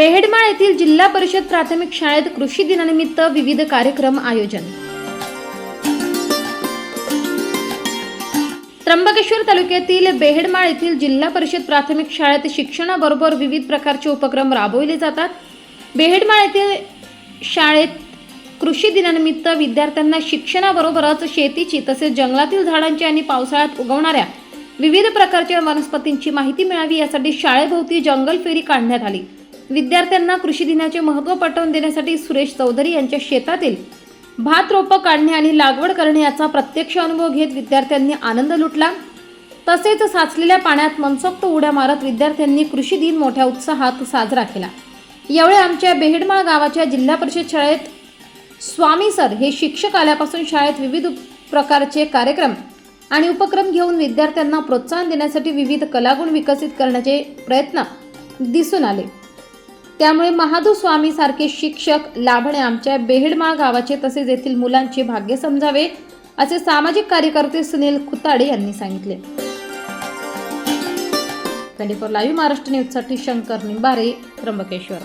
बेहेडमाळ येथील जिल्हा परिषद प्राथमिक शाळेत कृषी दिनानिमित्त विविध कार्यक्रम आयोजन. त्र्यंबकेश्वर तालुक्यातील बेहेडमाळ येथील जिल्हा परिषद प्राथमिक शाळेत शिक्षणाबरोबर विविध प्रकारचे उपक्रम राबवले जातात. बेहेडमाळ येथील शाळेत कृषी दिनानिमित्त विद्यार्थ्यांना शिक्षणाबरोबरच शेतीची तसेच जंगलातील झाडांची आणि पावसाळ्यात उगवणाऱ्या विविध प्रकारच्या वनस्पतींची माहिती मिळावी यासाठी शाळेभोवती जंगल फेरी काढण्यात आली. विद्यार्थ्यांना कृषी दिनाचे महत्त्व पटवून देण्यासाठी सुरेश चौधरी यांच्या शेतातील भात रोपं काढणे आणि लागवड करणे याचा प्रत्यक्ष अनुभव घेत विद्यार्थ्यांनी आनंद लुटला. तसेच साचलेल्या पाण्यात मनसोक्त उड्या मारत विद्यार्थ्यांनी कृषी दिन मोठ्या उत्साहात साजरा केला. यावेळी आमच्या बेहेडमाळ गावाच्या जिल्हा परिषद शाळेत स्वामी सर हे शिक्षक आल्यापासून शाळेत विविध प्रकारचे कार्यक्रम आणि उपक्रम घेऊन विद्यार्थ्यांना प्रोत्साहन देण्यासाठी विविध कलागुण विकसित करण्याचे प्रयत्न दिसून आले. त्यामुळे महादू स्वामी सारखे शिक्षक लाभणे आमच्या बेहेडमा गावाचे तसेच येथील मुलांचे भाग्य समजावे असे सामाजिक कार्यकर्ते सुनील खुताडे यांनी सांगितले. ट्वेंटी फोर लाईव्ह महाराष्ट्र न्यूजसाठी शंकर निंबारे त्र्यंबकेश्वर.